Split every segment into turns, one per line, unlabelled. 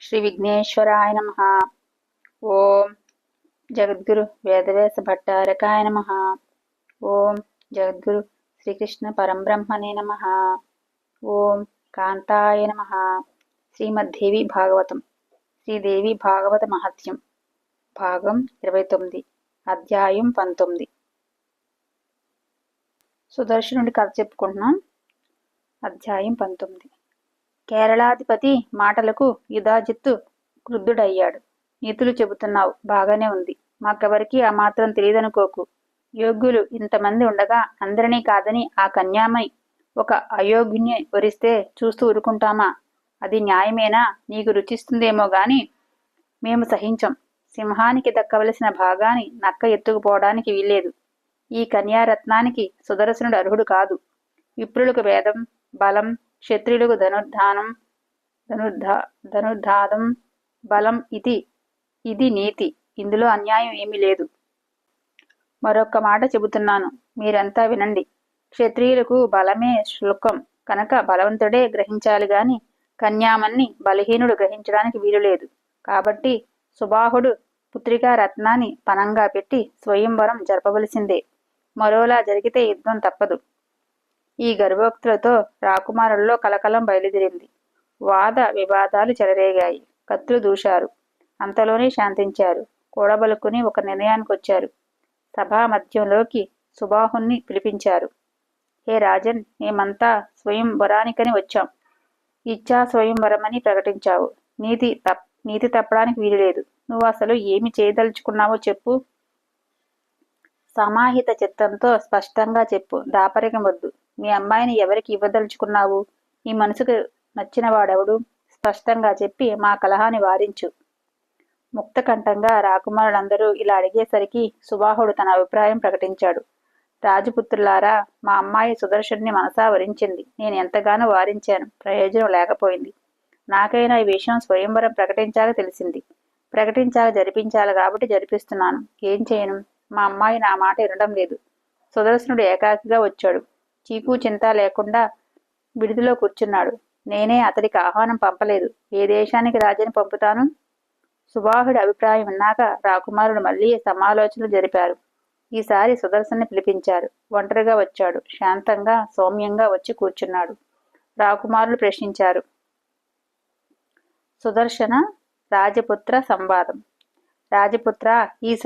శ్రీ విఘ్నేశ్వరాయ నమ. ఓం జగద్గురు వేదవేస భట్టారకాయ నమ. ఓం జగద్గురు శ్రీకృష్ణ పరంబ్రహ్మణే నమ. ఓం కాంతాయ నమ. శ్రీమద్దేవి భాగవతం. శ్రీదేవి భాగవత మహత్యం. భాగం ఇరవై తొమ్మిది అధ్యాయం పంతొమ్మిది. సుదర్శనుడి కథ చెప్పుకుంటున్నాం. అధ్యాయం పంతొమ్మిది. కేరళాధిపతి మాటలకు యుధాజిత్తు క్రుద్ధుడయ్యాడు. నీతులు చెబుతున్నావు బాగానే ఉంది. మాకెవరికి ఆ మాత్రం తెలియదనుకోకు. యోగ్యులు ఇంతమంది ఉండగా అందరినీ కాదని ఆ కన్యామై ఒక అయోగ్యుని వరిస్తే చూస్తూ ఊరుకుంటామా? అది న్యాయమేనా? నీకు రుచిస్తుందేమో గాని మేము సహించం. సింహానికి దక్కవలసిన భాగాన్ని నక్క ఎత్తుకుపోవడానికి వీల్లేదు. ఈ కన్యారత్నానికి సుదర్శనుడు అర్హుడు కాదు. విప్రులకు వేదం బలం క్షత్రియులకు ధనుర్ధానం ధనుర్ధా ధనుర్ధాదం బలం ఇది ఇది నీతి. ఇందులో అన్యాయం ఏమీ లేదు. మరొక్క మాట చెబుతున్నాను. మీరంతా వినండి. క్షత్రియులకు బలమే శుల్కం. కనుక బలవంతుడే గ్రహించాలి గాని కన్యామన్ని బలహీనుడు గ్రహించడానికి వీలులేదు. కాబట్టి సుబాహుడు పుత్రికా రత్నాన్ని పనంగా పెట్టి స్వయంవరం జరపవలసిందే. మరోలా జరిగితే యుద్ధం తప్పదు. ఈ గర్భోక్తులతో రాకుమారుల్లో కలకలం బయలుదేరింది. వాద వివాదాలు చెలరేగాయి. కత్తులు దూశారు. అంతలోనే శాంతించారు. కూడబలుకుని ఒక నిర్ణయానికి వచ్చారు సభా మధ్యంలోకి సుబాహుణ్ణి పిలిపించారు. హే రాజన్ మేమంతా స్వయం వరానికని వచ్చాం. ఇచ్చా స్వయంవరమని ప్రకటించావు. నీతి తప్ నీతి తప్పడానికి వీలులేదు. నువ్వు అసలు ఏమి చేయదలుచుకున్నావో చెప్పు. సమాహిత చిత్తంతో స్పష్టంగా చెప్పు. దాపరికం వద్దు. మీ అమ్మాయిని ఎవరికి ఇవ్వదలుచుకున్నావు? నీ మనసుకు నచ్చిన వాడెవడు? స్పష్టంగా చెప్పి మా కలహాన్ని వారించు. ముక్తకంఠంగా రాకుమారులందరూ ఇలా అడిగేసరికి సుబాహుడు తన అభిప్రాయం ప్రకటించాడు. రాజపుత్రులారా మా అమ్మాయి సుదర్శుని మనసా వరించింది. నేను ఎంతగానో వారించాను. ప్రయోజనం లేకపోయింది. నాకైనా ఈ విషయం స్వయంవరం ప్రకటించాక తెలిసింది. ప్రకటించాక జరిపించాలి కాబట్టి జరిపిస్తున్నాను. ఏం చేయను? మా అమ్మాయి నా మాట వినడం లేదు. సుదర్శనుడు ఏకాకిగా వచ్చాడు. చీకు చింత లేకుండా విడిదిలో కూర్చున్నాడు. నేనే అతడికి ఆహ్వానం పంపలేదు. ఏ దేశానికి రాజని పంపుతాను? సుబాహుడి అభిప్రాయం విన్నాక రాకుమారుడు మళ్ళీ సమాలోచనలు జరిపారు. ఈసారి సుదర్శన్ని పిలిపించారు. ఒంటరిగా వచ్చాడు. శాంతంగా సౌమ్యంగా వచ్చి కూర్చున్నాడు. రాకుమారులు ప్రశ్నించారు. సుదర్శన రాజపుత్ర సంవాదం. రాజపుత్ర ఈ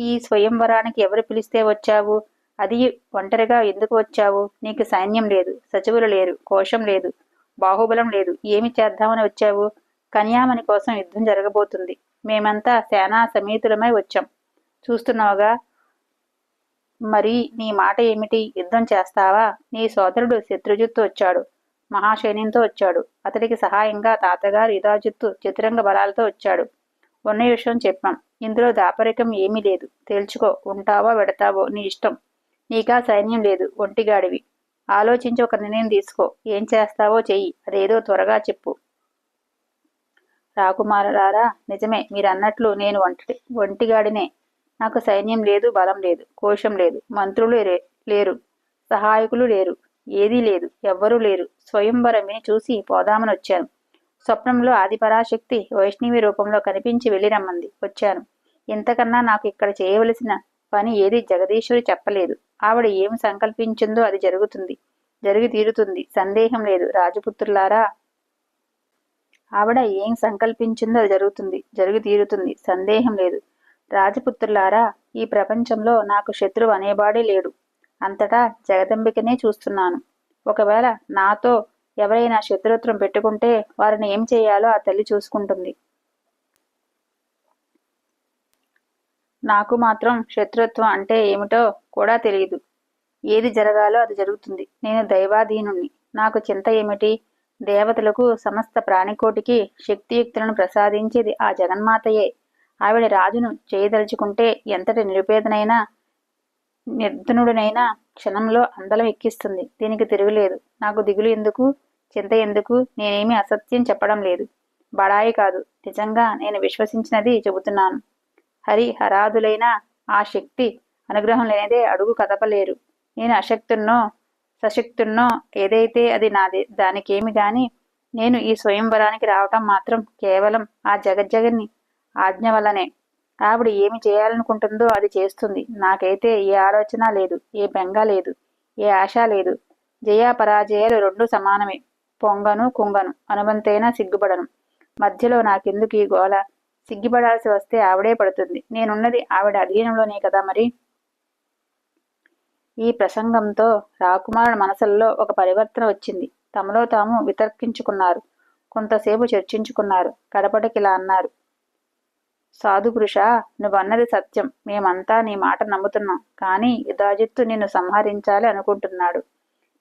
ఈ స్వయంవరానికి ఎవరు పిలిస్తే వచ్చావు? అది ఒంటరిగా ఎందుకు వచ్చావు? నీకు సైన్యం లేదు సచివులు లేరు కోశం లేదు బాహుబలం లేదు. ఏమి చేద్దామని వచ్చావు? కన్యామణి కోసం యుద్ధం జరగబోతుంది. మేమంతా సేనా సమేతులమై వచ్చాం. చూస్తున్నావుగా? మరి నీ మాట ఏమిటి? యుద్ధం చేస్తావా? నీ సోదరుడు శత్రుజిత్తు వచ్చాడు మహాశైన్యంతో వచ్చాడు. అతడికి సహాయంగా తాతగారు యుధాజిత్తు చతురంగ బలాలతో వచ్చాడు. ఉన్న విషయం చెప్పాం. ఇందులో దాపరికం ఏమీ లేదు. తేల్చుకో ఉంటావో పెడతావో నీ ఇష్టం. నీకా సైన్యం లేదు ఒంటిగాడివి. ఆలోచించి ఒక నిర్ణయం తీసుకో. ఏం చేస్తావో చెయ్యి. అదేదో త్వరగా చెప్పు. రాకుమారారా నిజమే మీరు అన్నట్లు నేను ఒంటి ఒంటిగాడినే. నాకు సైన్యం లేదు బలం లేదు కోశం లేదు మంత్రులు లేరు సహాయకులు లేరు ఏదీ లేదు ఎవ్వరూ లేరు. స్వయంవరమిని చూసి పోదామని వచ్చాను. స్వప్నంలో ఆదిపరాశక్తి వైష్ణవి రూపంలో కనిపించి వెళ్ళిరమ్మంది వచ్చాను. ఇంతకన్నా నాకు ఇక్కడ చేయవలసిన పని ఏది? జగదీశ్వరి చెప్పలేదు. ఆవిడ ఏమి సంకల్పించిందో అది జరుగుతుంది జరిగి తీరుతుంది. సందేహం లేదు. రాజపుత్రులారా ఆవిడ ఏం సంకల్పించిందో అది జరుగుతుంది జరిగి తీరుతుంది. సందేహం లేదు. రాజపుత్రులారా ఈ ప్రపంచంలో నాకు శత్రువు అనేవాడే లేడు. అంతటా జగదంబికనే చూస్తున్నాను. ఒకవేళ నాతో ఎవరైనా శత్రుత్వం పెట్టుకుంటే వారిని ఏం చేయాలో ఆ తల్లి చూసుకుంటుంది. నాకు మాత్రం శత్రుత్వం అంటే ఏమిటో కూడా తెలియదు ఏది జరగాలో అది జరుగుతుంది. నేను దైవాధీనుణ్ణి. నాకు చింత ఏమిటి? దేవతలకు సమస్త ప్రాణికోటికి శక్తియుక్తులను ప్రసాదించేది ఆ జగన్మాతయే. ఆవిడ రాజును చేయదలుచుకుంటే ఎంతటి నిరుపేదనైనా నిర్ధనుడినైనా క్షణంలో అందలం ఎక్కిస్తుంది. దీనికి తిరుగులేదు. నాకు దిగులు ఎందుకు? చింత ఎందుకు? నేనేమి అసత్యం చెప్పడం లేదు. బడాయి కాదు. నిజంగా నేను విశ్వసించినది చెబుతున్నాను. హరి హరాదులైన ఆ శక్తి అనుగ్రహం లేనిదే అడుగు కదపలేరు. నేను అశక్తున్నో సశక్తున్నో ఏదైతే అది నాది దానికేమి గాని నేను ఈ స్వయంవరానికి రావటం మాత్రం కేవలం ఆ జగజ్జగన్ని ఆజ్ఞ వల్లనే. ఆవిడ ఏమి చేయాలనుకుంటుందో అది చేస్తుంది. నాకైతే ఏ ఆలోచన లేదు ఏ బెంగ లేదు ఏ ఆశ లేదు. జయ పరాజయాలు రెండు సమానమే. పొంగను కుంగను అనుబంతైనా సిగ్గుపడను. మధ్యలో నాకెందుకు ఈ గోల? సిగ్గిపడాల్సి వస్తే ఆవిడే పడుతుంది. నేనున్నది ఆవిడ అధీనంలోనే కదా మరి? ఈ ప్రసంగంతో రాకుమారుని మనసుల్లో ఒక పరివర్తన వచ్చింది. తమలో తాము వితర్కించుకున్నారు. కొంతసేపు చర్చించుకున్నారు. కడపటికిలా అన్నారు. సాధుపురుష నువ్వన్నది సత్యం. మేమంతా నీ మాట నమ్ముతున్నాం. కానీ యుధాజిత్తు నిన్ను సంహరించాలి అనుకుంటున్నాడు.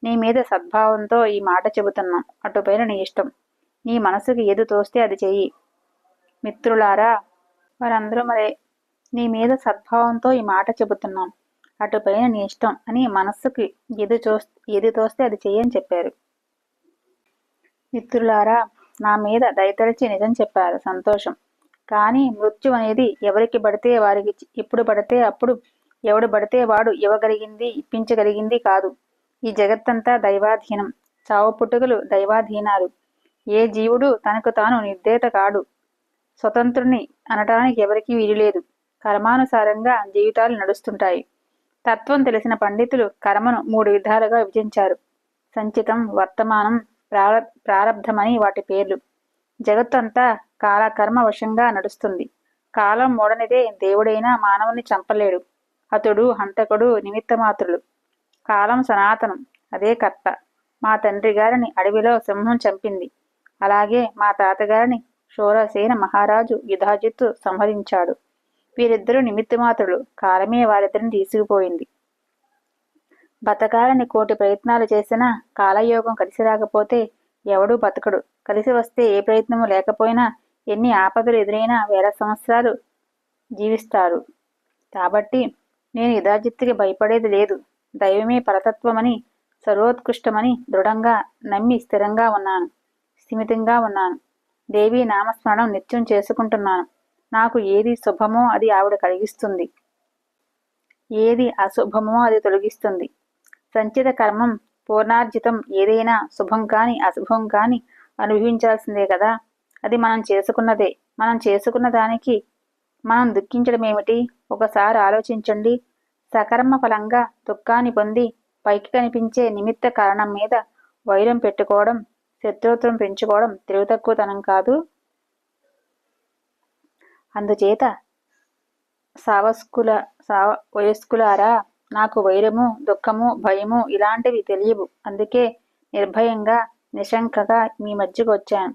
నీ మీద సద్భావంతో ఈ మాట చెబుతున్నాం. అటుపైన నీ ఇష్టం. నీ మనసుకి ఏది తోస్తే అది చెయ్యి. మిత్రులారా వారందరూ మరి నీ మీద సద్భావంతో ఈ మాట చెబుతున్నాం. అటుపైన నీ ఇష్టం అని మనస్సుకి ఎది చో ఎది తోస్తే అది చెయ్యని చెప్పారు. మిత్రులారా నా మీద దయతలిచి నిజం చెప్పారు. సంతోషం. కానీ మృత్యు అనేది ఎవరికి పడితే వారికి ఎప్పుడు పడితే అప్పుడు ఎవడు పడితే వాడు ఇవ్వగలిగింది ఇప్పించగలిగింది కాదు. ఈ జగత్తంతా దైవాధీనం. చావు పుట్టుకలు దైవాధీనాలు. ఏ జీవుడు తనకు తాను నిర్దేత కాడు. స్వతంత్రుని అనటానికి ఎవరికీ వీలులేదు కర్మానుసారంగా జీవితాలు నడుస్తుంటాయి. తత్వం తెలిసిన పండితులు కర్మను మూడు విధాలుగా విభజించారు. సంచితం వర్తమానం ప్రార ప్రారంధమని వాటి పేర్లు. జగత్తంతా కాలకర్మ వశంగా నడుస్తుంది. కాలం మూడనిదే దేవుడైనా మానవుని చంపలేడు. అతడు హంతకుడు నిమిత్తమాత్రులు. కాలం సనాతనం అదే కర్త. మా తండ్రి గారిని అడవిలో సింహం చంపింది. అలాగే మా తాతగారిని షోరసేన మహారాజు యుధాజిత్తు సంహరించాడు. వీరిద్దరూ నిమిత్తమాత్రులు. కాలమే వారిద్దరిని తీసుకుపోయింది. బతకాలని కోటి ప్రయత్నాలు చేసినా కాలయోగం కలిసి రాకపోతే ఎవడూ బతకడు. కలిసి వస్తే ఏ ప్రయత్నము లేకపోయినా ఎన్ని ఆపదలు ఎదురైనా వేల సంవత్సరాలు జీవిస్తారు. కాబట్టి నేను యథాజిత్తుకి భయపడేది లేదు. దైవమే పరతత్వమని సర్వోత్కృష్టమని దృఢంగా నమ్మి స్థిరంగా ఉన్నాను. స్థిమితంగా ఉన్నాను. దేవి నామస్మరణం నిత్యం చేసుకుంటున్నాను. నాకు ఏది శుభమో అది ఆవిడ కలిగిస్తుంది. ఏది అశుభమో అది తొలగిస్తుంది. సంచిత కర్మం పూర్ణార్జితం ఏదైనా శుభం కాని అశుభం కాని అనుభవించాల్సిందే కదా. అది మనం చేసుకున్నదే. మనం చేసుకున్న దానికి మనం దుఃఖించడం ఏమిటి? ఒకసారి ఆలోచించండి. సకర్మ ఫలంగా దుఃఖాన్ని పొంది పైకి కనిపించే నిమిత్త కారణం మీద వైరం పెట్టుకోవడం శత్రుత్వం పెంచుకోవడం తెలివి తక్కువతనం కాదు. అందుచేత సావస్కుల సావ వయస్కులారా నాకు వైరము దుఃఖము భయము ఇలాంటివి తెలియవు. అందుకే నిర్భయంగా నిశంకగా మీ మధ్యకు వచ్చాను.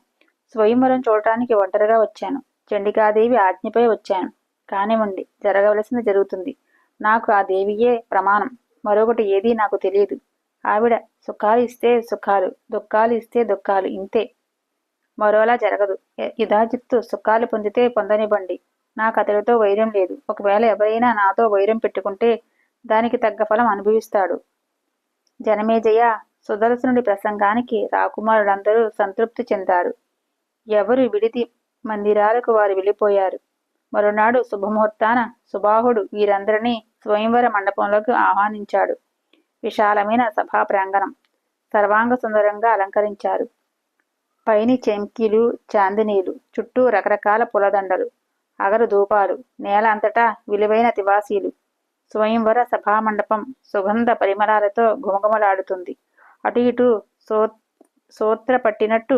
స్వయంవరం చూడటానికి ఒంటరిగా వచ్చాను. చండికాదేవి ఆజ్ఞపై వచ్చాను. కానివ్వండి జరగవలసింది జరుగుతుంది. నాకు ఆ దేవియే ప్రమాణం. మరొకటి ఏదీ నాకు తెలియదు. ఆవిడ సుఖాలు ఇస్తే సుఖాలు దుఃఖాలు ఇస్తే దుఃఖాలు ఇంతే. మరోలా జరగదు. యథాజిత్తు సుఖాలు పొందితే పొందనివ్వండి. నాకు అతడితో వైరం లేదు. ఒకవేళ ఎవరైనా నాతో వైరం పెట్టుకుంటే దానికి తగ్గ ఫలం అనుభవిస్తాడు. జనమేజయ సుదర్శనుడి ప్రసంగానికి రాకుమారులందరూ సంతృప్తి చెందారు. ఎవరు విడిది మందిరాలకు వారు వెళ్ళిపోయారు. మరునాడు శుభముహూర్తాన సుబాహుడు వీరందరినీ స్వయంవర మండపంలోకి ఆహ్వానించాడు. విశాలమైన సభా ప్రాంగణం సర్వాంగ సుందరంగా అలంకరించారు. పైని చెంకీలు చాందినీలు చుట్టూ రకరకాల పులదండలు అగరు ధూపాలు నేల అంతటా విలువైన తివాసీలు. స్వయంవర సభామండపం సుగంధ పరిమళాలతో గుమగుమలాడుతుంది అటు ఇటు సో సోత్ర పట్టినట్టు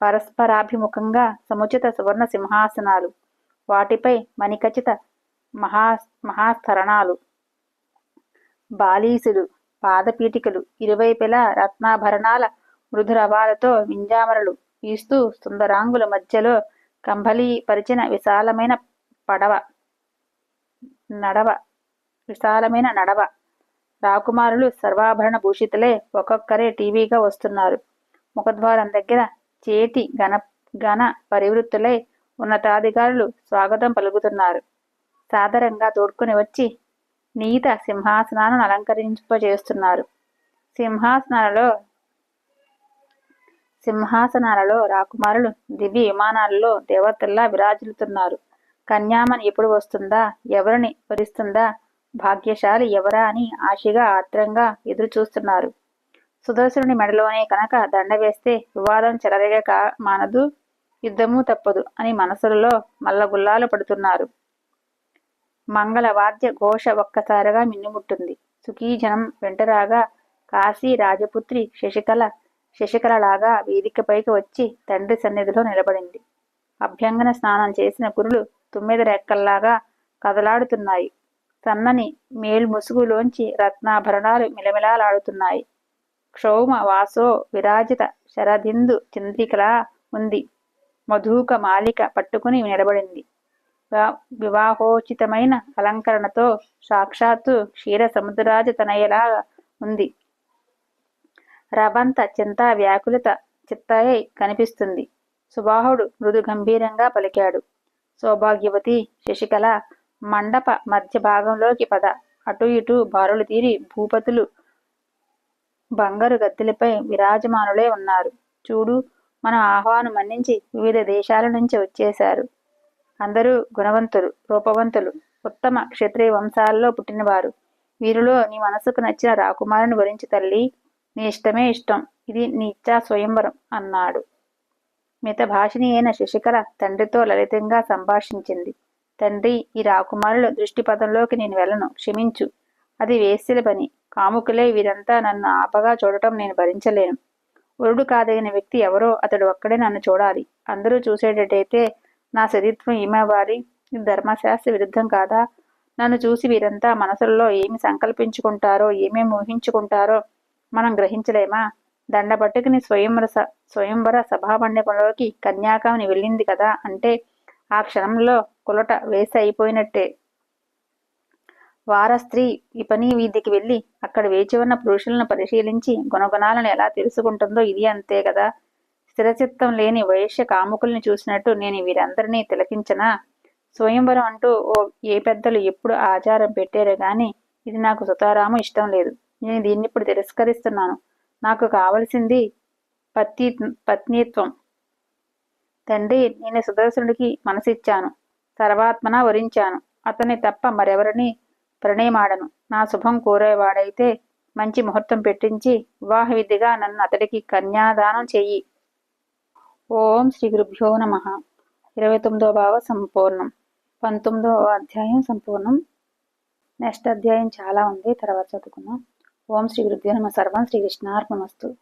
పరస్పరాభిముఖంగా సముచిత సువర్ణ సింహాసనాలు వాటిపై మణికచిత మహా మహాస్తరణాలు బాలీసులు పాదపీఠికలు ఇరువైపులా రత్నాభరణాల మృదురవాలతో వింజామరలు వీస్తూ సుందరాంగుల మధ్యలో కంబలీపరిచిన విశాలమైన పడవ నడవ విశాలమైన నడవ. రాకుమారులు సర్వాభరణ భూషితులే ఒక్కొక్కరే టీవీగా వస్తున్నారు. ముఖద్వారం దగ్గర చేతి ఘన ఘన పరివృత్తులై ఉన్నతాధికారులు స్వాగతం పలుకుతున్నారు. సాదరంగా తోడ్కొని వచ్చి నీత సింహాసనాలను అలంకరింపజేస్తున్నారు. సింహాసనాలలో సింహాసనాలలో రాకుమారులు దివ్య విమానాలలో దేవతల్లా విరాజిల్లుతున్నారు. కన్యామని ఎప్పుడు వస్తుందా? ఎవరిని వరిస్తుందా? భాగ్యశాలి ఎవరా అని ఆశగా ఆత్రంగా ఎదురు చూస్తున్నారు సుదర్శనుని మెడలోనే కనుక దండ వేస్తే వివాదం చెలరేగక మానదు యుద్ధము తప్పదు అని మనసులలో మల్లగుల్లాలు పడుతున్నారు. మంగళ వాద్య ఘోష ఒక్కసారిగా మిన్నుముట్టుంది. సుఖీజనం వెంటరాగా కాశీ రాజపుత్రి శశికళ శశికళలాగా వేదికపైకి వచ్చి తండ్రి సన్నిధిలో నిలబడింది. అభ్యంగన స్నానం చేసిన కురులు తొమ్మిది రెక్కల్లాగా కదలాడుతున్నాయి. సన్నని మేల్ముసుగులోంచి రత్నాభరణాలు మిలమిలాలాడుతున్నాయి. క్షౌమ వాసో విరాజిత శరదిందు చంద్రికలా ఉంది. మధుక మాలిక పట్టుకుని నిలబడింది. వివాహోచితమైన అలంకరణతో సాక్షాత్తు క్షీర సముద్రరాజ తనయలాగా ఉంది. రవంత చింత వ్యాకులత చిత్తాయై కనిపిస్తుంది. సుబాహుడు మృదు గంభీరంగా పలికాడు. సౌభాగ్యవతి శశికళ మండప మధ్య భాగంలోకి పద. అటు ఇటు బారులు తీరి భూపతులు బంగారు గద్దెలపై విరాజమానులే ఉన్నారు. చూడు మన ఆహ్వానం మన్నించి వివిధ దేశాల నుంచి వచ్చేశారు. అందరూ గుణవంతులు రూపవంతులు ఉత్తమ క్షత్రియ వంశాల్లో పుట్టినవారు. వీరిలో నీ మనసుకు నచ్చిన రాకుమారుని గురించి తల్లి నీ ఇష్టమే ఇష్టం ఇది నీ ఇచ్చా స్వయంవరం అన్నాడు. మిత భాషిని అయిన శశికళ తండ్రితో లలితంగా సంభాషించింది. తండ్రి ఈ రాకుమారుల దృష్టిపథంలోకి నేను వెళ్ళను క్షమించు. అది వేస్యల పని. కాముకులే వీరంతా నన్ను ఆపగా చూడటం నేను భరించలేను. వరుడు కాదగిన వ్యక్తి ఎవరో అతడు ఒక్కడే నన్ను చూడాలి. అందరూ చూసేటట్టయితే నా సరిత్వం ఈమె వారి ధర్మశాస్త్ర విరుద్ధం కాదా? నన్ను చూసి వీరంతా మనసుల్లో ఏమి సంకల్పించుకుంటారో ఏమేమి ఊహించుకుంటారో మనం గ్రహించలేమా? దండపట్టుకుని స్వయంవర స్వయంవర సభామండపంలోకి కన్యాకామని వెళ్ళింది కదా అంటే ఆ క్షణంలో కులట వేసి అయిపోయినట్టే. వార స్త్రీ విపణి వీధికి వెళ్ళి అక్కడ వేచి ఉన్న పురుషులను పరిశీలించి గుణగుణాలను ఎలా తెలుసుకుంటుందో ఇది అంతే కదా. స్థిరచిత్తం లేని వైశ్య కాముకుల్ని చూసినట్టు నేను వీరందరినీ తిలకించనా? స్వయంవరం అంటూ ఓ ఏ పెద్దలు ఎప్పుడు ఆచారం పెట్టారో గాని ఇది నాకు సుతారాము ఇష్టం లేదు. నేను దీన్ని ఇప్పుడు తిరస్కరిస్తున్నాను. నాకు కావలసింది పత్ని పత్నిత్వం. తండ్రి నేను సుదర్శనుడికి మనసిచ్చాను. సర్వాత్మన వరించాను. అతన్ని తప్ప మరెవరిని ప్రణయమాడను. నా శుభం కోరేవాడైతే మంచి ముహూర్తం పెట్టించి వివాహ విధిగా నన్ను అతడికి కన్యాదానం చెయ్యి. ఓం శ్రీ గురుభ్యో నమ. ఇరవై తొమ్మిదో భావ సంపూర్ణం. పంతొమ్మిదో అధ్యాయం సంపూర్ణం. నెక్స్ట్ అధ్యాయం చాలా ఉంది తర్వాత చదువుకున్నాం ఓం శ్రీ గురుభ్యో నమ. సర్వం శ్రీ కృష్ణార్పణమస్తు.